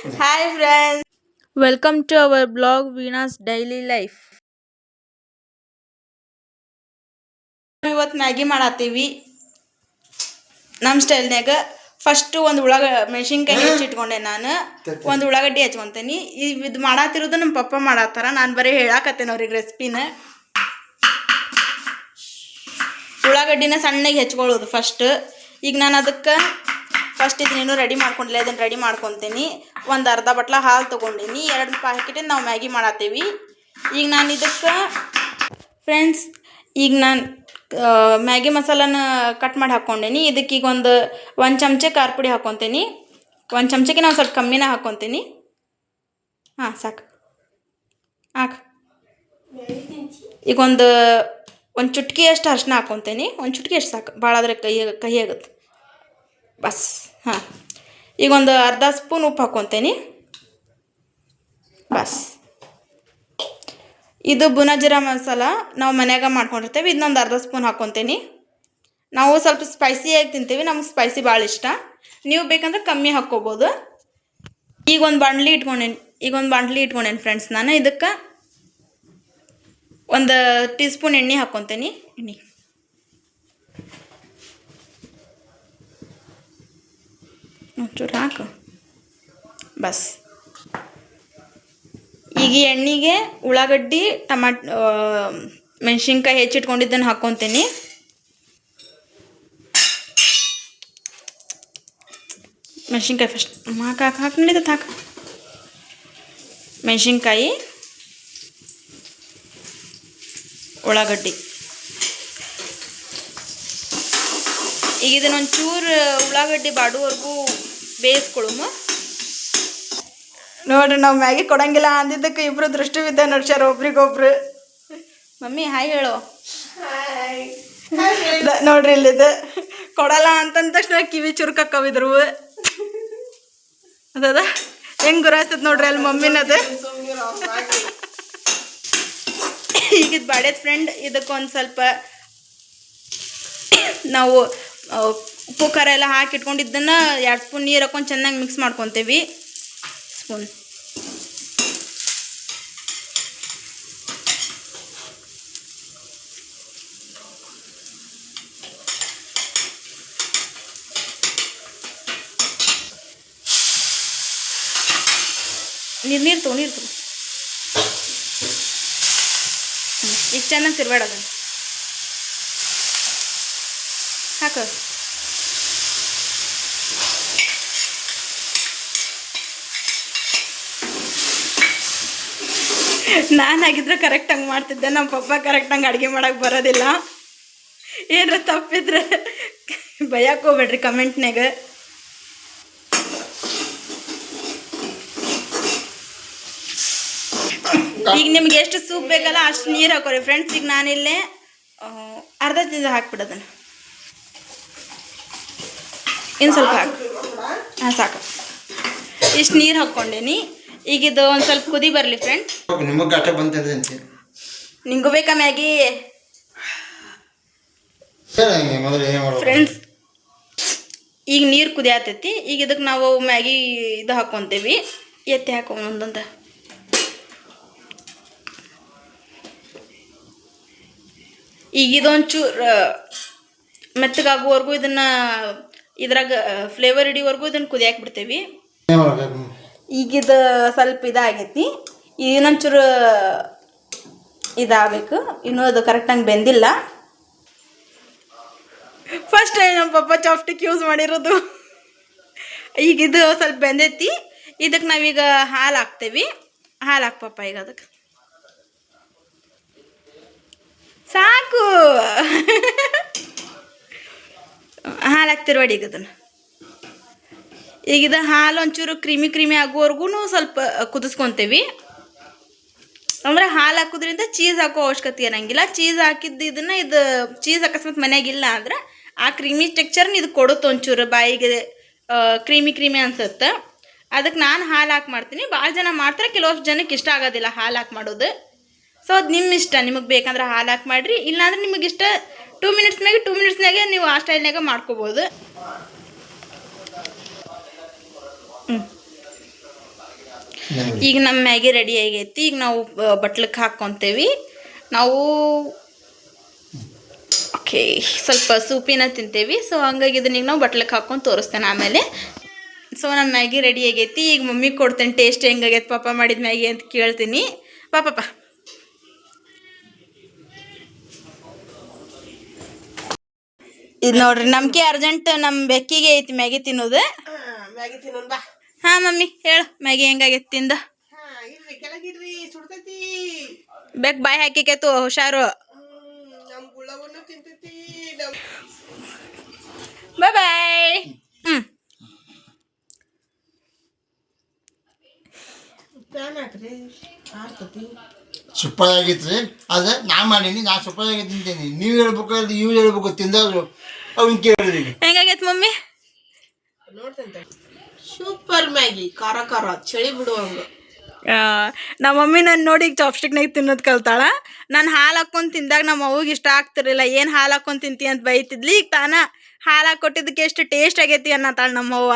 Hi friends welcome to our blog Veena's daily life ಇವತ್ತು Maggi ಮಾಡತ್ತೀವಿ ನಮ್ಮ ಸ್ಟೈಲ್ನಾಗ ಫಸ್ಟ್ ಒಂದು ಉಳ್ಳಾಗ ಮೆಣಸಿನ್ಕಾಯಿ ಹೆಚ್ಚಿಟ್ಕೊಂಡೆ ನಾನು. ಒಂದು ಉಳ್ಳಾಗಡ್ಡಿ ಹಚ್ಕೊಂತೇನಿ. ಇದು ಮಾಡತ್ತಿರೋದು ನಮ್ಮ ಪಪ್ಪ ಮಾಡತ್ತಾರ ನಾನು ಬರೀ ಹೇಳಾಕತ್ತೇನೆ ಅವ್ರಿಗೆ ರೆಸಿಪಿನ ಉಳ್ಳಾಗಡ್ಡಿನ ಸಣ್ಣಗೆ ಹೆಚ್ಕೊಳ್ಳೋದು ಫಸ್ಟ್ ಈಗ ನಾನು ಅದಕ್ಕೆ ಫಸ್ಟ್ ಇದನ್ನೇನು ರೆಡಿ ಮಾಡ್ಕೊಂಡಿಲ್ಲ ಇದನ್ನು ರೆಡಿ ಮಾಡ್ಕೊತೀನಿ. ಒಂದು ಅರ್ಧ ಬಟ್ಲ ಹಾಲು ತೊಗೊಂಡೀನಿ. ಎರಡು ಪ್ಯಾಕೆಟ್ ನಾವು ಮ್ಯಾಗಿ ಮಾಡತ್ತೀವಿ ಈಗ ನಾನು ಇದಕ್ಕೆ ಫ್ರೆಂಡ್ಸ್ ಈಗ ನಾನು ಮ್ಯಾಗಿ ಮಸಾಲಾನ ಕಟ್ ಮಾಡಿ ಹಾಕ್ಕೊಂಡೇನಿ ಇದಕ್ಕೆ ಈಗ ಒಂದು ಒಂದು ಚಮಚ ಖಾರ ಪುಡಿ ಹಾಕ್ಕೊತೀನಿ ಒಂದು ಚಮಚಕ್ಕೆ ನಾವು ಸ್ವಲ್ಪ ಕಮ್ಮಿನ ಹಾಕ್ಕೊತೀನಿ ಹಾಂ, ಸಾಕು. ಹಾಕ. ಈಗ ಒಂದು ಒಂದು ಚುಟ್ಕಿ ಅಷ್ಟು ಅರ್ಶಿನ ಹಾಕ್ಕೊತೀನಿ ಒಂದು ಚುಟ್ಕಿ ಅಷ್ಟು ಸಾಕು. ಭಾಳ ಆದರೆ ಕೈ ಕಹಿ ಆಗುತ್ತೆ. ಬಸ್, ಹಾಂ. ಈಗ ಒಂದು ಅರ್ಧ ಸ್ಪೂನ್ ಉಪ್ಪು ಹಾಕ್ಕೊತೀನಿ ಬಸ್. ಇದು ಬುನಜೀರ ಮಸಾಲ ನಾವು ಮನ್ಯಾಗ ಮಾಡ್ಕೊಂಡಿರ್ತೇವೆ. ಇದನ್ನೊಂದು ಅರ್ಧ ಸ್ಪೂನ್ ಹಾಕ್ಕೊತೀನಿ ನಾವು ಸ್ವಲ್ಪ ಸ್ಪೈಸಿಯಾಗಿ ತಿಂತೀವಿ. ನಮ್ಗೆ ಸ್ಪೈಸಿ ಭಾಳ ಇಷ್ಟ. ನೀವು ಬೇಕಂದ್ರೆ ಕಮ್ಮಿ ಹಾಕ್ಕೋಬೋದು. ಈಗ ಒಂದು ಬಾಣಲಿ ಇಟ್ಕೊಂಡೇನಿ, ಈಗ ಒಂದು ಬಾಣಲಿ ಇಟ್ಕೊಂಡೇನಿ ಫ್ರೆಂಡ್ಸ್ ನಾನು ಇದಕ್ಕೆ ಒಂದು ಟೀ ಸ್ಪೂನ್ ಎಣ್ಣೆ ಹಾಕ್ಕೊತೀನಿ ಎಣ್ಣೆ. ಒಂಚೂರು ಹಾಕು. ಬಸ್. ಈಗ ಎಣ್ಣೆಗೆ ಉಳ್ಳಾಗಡ್ಡಿ, ಟಮಾಟ್ ಮೆಣಸಿನ್ಕಾಯಿ ಹೆಚ್ಚಿಟ್ಕೊಂಡಿದ್ದನ್ನು ಹಾಕ್ಕೊತೀನಿ ಮೆಣಸಿನ್ಕಾಯಿ ಫಸ್ಟ್ ಹಾಕಿ ಹಾಕಿ ಹಾಕಿ ಹಾಕ. ಮೆಣಸಿನ್ಕಾಯಿ, ಉಳ್ಳಾಗಡ್ಡಿ. ಈಗ ಇದನ್ನೊಂಚೂರು ಉಳ್ಳಾಗಡ್ಡಿ ಬಾಡುವರೆಗೂ ಬೇಯಿಸ್ಕೊಳುಮ. ನೋಡ್ರಿ ನಾವು ಮ್ಯಾಗಿ ಕೊಡಂಗಿಲ್ಲ ಅಂದಿದ್ದಕ್ಕೆ ಇಬ್ರು ದೃಷ್ಟಿ ಬಿದ್ದ ನಡ್ಸ್ಯಾರ ಒಬ್ರಿಗೊಬ್ರು. ಮಮ್ಮಿ ಹಾಯ್ ಹೇಳು. ನೋಡ್ರಿ ಇಲ್ಲಿದ. ಕೊಡಲ್ಲ ಅಂತಂದ ತಕ್ಷಣ ಕಿವಿ ಚುರುಕಕ್ಕವಿದ್ರು ಅದದ? ಹೆಂಗ್ ಗುರಾಯ್ತದ ನೋಡ್ರಿ ಅಲ್ಲಿ ಮಮ್ಮಿನದ? ಈಗ ಬಾಡ್ಯದ ಫ್ರೆಂಡ್ ಇದಕ್ಕೊಂದು ಸ್ವಲ್ಪ ನಾವು ಉಪ್ಪು ಖಾರ ಎಲ್ಲ ಹಾಕಿ ಇಟ್ಕೊಂಡಿದ್ದನ್ನು ಎರಡು ಸ್ಪೂನ್ ನೀರು ಹಾಕೊಂಡು ಚೆನ್ನಾಗಿ ಮಿಕ್ಸ್ ಮಾಡ್ಕೊತೀವಿ. ಸ್ಪೂನ್ ನೀರು ನೀರು ತಗೋ ನೀರು ತಗೋ. ಈಗ ಚೆನ್ನಾಗಿ ತಿರ್ಬೇಡ ಹಾಕು. ನಾನಾಗಿದ್ರೆ ಕರೆಕ್ಟ್ ಹಂಗೆ ಮಾಡ್ತಿದ್ದೆ. ನಮ್ಮ ಪಪ್ಪ ಕರೆಕ್ಟ್ ಹಂಗೆ ಅಡುಗೆ ಮಾಡಕ್ಕೆ ಬರೋದಿಲ್ಲ. ಏನಾರ ತಪ್ಪಿದ್ರೆ ಭಯಕ್ಕೆ ಹೋಗ್ಬೇಡ್ರಿ ಕಮೆಂಟ್ನಾಗ ಈಗ ನಿಮ್ಗೆ ಎಷ್ಟು ಸೂಪ್ ಬೇಕಲ್ಲ ಅಷ್ಟು ನೀರು ಹಾಕೋರಿ. ಫ್ರೆಂಡ್ಸ್ ಈಗ ನಾನಿಲ್ಲೇ ಅರ್ಧ ತಿಂದ ಹಾಕ್ಬಿಡೋದನ್ನು ಇನ್ನು ಸ್ವಲ್ಪ ಹಾಕು. ಹಾಂ ಸಾಕು. ಇಷ್ಟು ನೀರು ಹಾಕ್ಕೊಂಡೇನಿ. ಈಗ ಇದು ಒಂದು ಸ್ವಲ್ಪ ಕುದಿ ಬರಲಿ ಫ್ರೆಂಡ್ಸ್ ನಿಮಗೆ ಬಂತಂದ್ರೆ ನಿಂಗೂ ಬೇಕಾ ಮ್ಯಾಗಿ ಫ್ರೆಂಡ್ಸ್ ಈಗ ನೀರು ಕುದಿಯಾತೈತಿ ಈಗ ಇದಕ್ಕೆ ನಾವು ಮ್ಯಾಗಿ ಇದು ಹಾಕೊಂತೇವಿ. ಎತ್ತಿ ಹಾಕೋ ಒಂದೊಂದು. ಈಗ ಇದೊಂಚೂರು ಮೆತ್ತಗಾಗುವವರೆಗೂ ಇದನ್ನ ಇದ್ರಾಗ ಫ್ಲೇವರ್ ಇಡೀವರೆಗೂ ಇದನ್ನ ಕುದಿಯಾಕ್ ಬಿಡ್ತೇವಿ. ಏನು ಮಾಡೋದು ಈಗ ಇದು ಸ್ವಲ್ಪ ಇದಾಗೈತಿ. ಇನ್ನೊಂಚೂರು ಇದಾಗಬೇಕು. ಇನ್ನೂ ಅದು ಕರೆಕ್ಟಾಗಿ ಬೆಂದಿಲ್ಲ. ಫಸ್ಟ್ ನಮ್ಮ ಪಪ್ಪ ಚಾಫ್ಟಿಕ್ ಯೂಸ್ ಮಾಡಿರೋದು. ಈಗ ಇದು ಸ್ವಲ್ಪ ಬೆಂದೈತಿ. ಇದಕ್ಕೆ ನಾವೀಗ ಹಾಲು ಹಾಕ್ತೇವಿ. ಹಾಲು ಹಾಕ್ ಪಪ್ಪ ಈಗ ಅದಕ್ಕೆ. ಸಾಕು. ಹಾಲು ಹಾಕ್ತಿರ್ಬೇಡಿ ಈಗ ಅದನ್ನು. ಈಗ ಇದು ಹಾಲು ಒಂಚೂರು ಕ್ರಿಮಿ ಕ್ರಿಮಿ ಆಗೋವರೆಗೂ ಸ್ವಲ್ಪ ಕುದಿಸ್ಕೊತೀವಿ. ಅಂದ್ರೆ ಹಾಲು ಹಾಕೋದ್ರಿಂದ ಚೀಸ್ ಹಾಕೋ ಅವಶ್ಯಕತೆ ಇರೋಂಗಿಲ್ಲ ಚೀಸ್ ಹಾಕಿದ್ದು ಇದನ್ನು ಇದು ಚೀಸ್ ಅಕಸ್ಮಾತ್ ಮನೆಯಾಗಿಲ್ಲ ಅಂದ್ರೆ ಆ ಕ್ರೀಮಿ ಟೆಕ್ಚರ್ನ ಇದು ಕೊಡುತ್ತೆ ಒಂಚೂರು ಬಾಯಿಗೆ ಕ್ರೀಮಿ ಕ್ರೀಮಿ ಅನ್ಸುತ್ತೆ. ಅದಕ್ಕೆ ನಾನು ಹಾಲು ಹಾಕಿ ಮಾಡ್ತೀನಿ. ಭಾಳ ಜನ ಮಾಡ್ತಾರೆ ಕೆಲವಷ್ಟು ಜನಕ್ಕೆ ಇಷ್ಟ ಆಗೋದಿಲ್ಲ ಹಾಲು ಹಾಕಿ ಮಾಡೋದು. ಸೊ ಅದು ನಿಮ್ಮ ಇಷ್ಟ. ನಿಮಗೆ ಬೇಕಂದ್ರೆ ಹಾಲು ಹಾಕಿ ಮಾಡಿರಿ. ಇಲ್ಲಾಂದ್ರೆ ನಿಮಗೆ ಇಷ್ಟ ಟೂ ಮಿನಿಟ್ಸ್ನಾಗೆ ಟೂ ಮಿನಿಟ್ಸ್ನಾಗೆ ನೀವು ಆ ಸ್ಟೈಲ್ನಾಗ ಮಾಡ್ಕೋಬೋದು. ಈಗ ನಮ್ಮ ಮ್ಯಾಗಿ ರೆಡಿ ಆಗೈತಿ. ಈಗ ನಾವು ಬಟ್ಲಕ್ಕೆ ಹಾಕ್ಕೊತೇವಿ ನಾವು ಓಕೆ ಸ್ವಲ್ಪ ಸೂಪಿನ ತಿಂತೇವಿ. ಸೊ ಹಂಗಾಗಿ ಇದನ್ನ ಈಗ ನಾವು ಬಟ್ಲಕ್ಕೆ ಹಾಕ್ಕೊಂಡು ತೋರಿಸ್ತೇನೆ ಆಮೇಲೆ. ಸೊ ನಮ್ಮ ಮ್ಯಾಗಿ ರೆಡಿ ಆಗೈತಿ. ಈಗ ಮಮ್ಮಿಗೆ ಕೊಡ್ತೇನೆ ಟೇಸ್ಟ್ ಹೆಂಗಾಗೈತೆ ಪಾಪ ಮಾಡಿದ ಮ್ಯಾಗಿ ಅಂತ ಕೇಳ್ತೀನಿ. ಪಾಪಪ್ಪ ಇದು ನೋಡ್ರಿ ನಮ್ಗೆ ಅರ್ಜೆಂಟ್ ನಮ್ಮ ಬೆಕ್ಕಿಗೆ ಐತಿ ಮ್ಯಾಗಿ ತಿನ್ನೋದು. ಮ್ಯಾಗಿ ತಿನ್ನೋಣ ಬಾ. ಹಾ ಮಮ್ಮಿ ಹೇಳು. ಮ್ಯಾಗಿ ಹೆಂಗಾಗೈತಿ ತಿಂದ? ಬೆಕ್ ಬಾಯಿ ಹಾಕಿಕೇತು ಹುಷಾರು. ಬಾಯ್ ಬಾಯ್ ಹ್ಮ್. ಆರ್ತತಿ ಆಗಿತ್ತು ರೀ ಆದ್ರೆ ನಾ ಮಾಡೀನಿ ನಾ ಸೂಪರ್ ಆಗಿ ತಿಂತೀನಿ. ನೀವು ಹೇಳ್ಬೇಕು ಇವ್ರು ಹೇಳ್ಬೇಕು ತಿಂದವ್ರು ಅವ್ನು ಕೇಳಿದ್ರಿ ಹೆಂಗಾಗೈತೆ ಮಮ್ಮಿ? ನೋಡ್ತಂತ ಸೂಪರ್ ಮ್ಯಾಗಿ, ಖಾರ ಖಾರ, ಚಳಿ ಬಿಡುವಂಗ. ನಮ್ಮ ಮಮ್ಮಿ ನಾನು ನೋಡಿ ಈಗ ಚಾಪ್ಸ್ಟಿಕ್ನಾಗ ತಿನ್ನೋದು ಕಲ್ತಾಳ. ನಾನು ಹಾಲು ಹಾಕೊಂಡು ತಿಂದಾಗ ನಮ್ಮ ಅವ್ಗೆ ಇಷ್ಟ ಆಗ್ತಿರಲಿಲ್ಲ. ಏನು ಹಾಲು ಹಾಕ್ಕೊಂಡು ತಿಂತಿ ಅಂತ ಬೈತಿದ್ಲಿ. ಈಗ ತಾನ ಹಾಲು ಹಾಕೊಟ್ಟಿದ್ದಕ್ಕೆ ಎಷ್ಟು ಟೇಸ್ಟ್ ಆಗೈತಿ ಅನ್ನತ್ತಾಳ ನಮ್ಮವ್ವ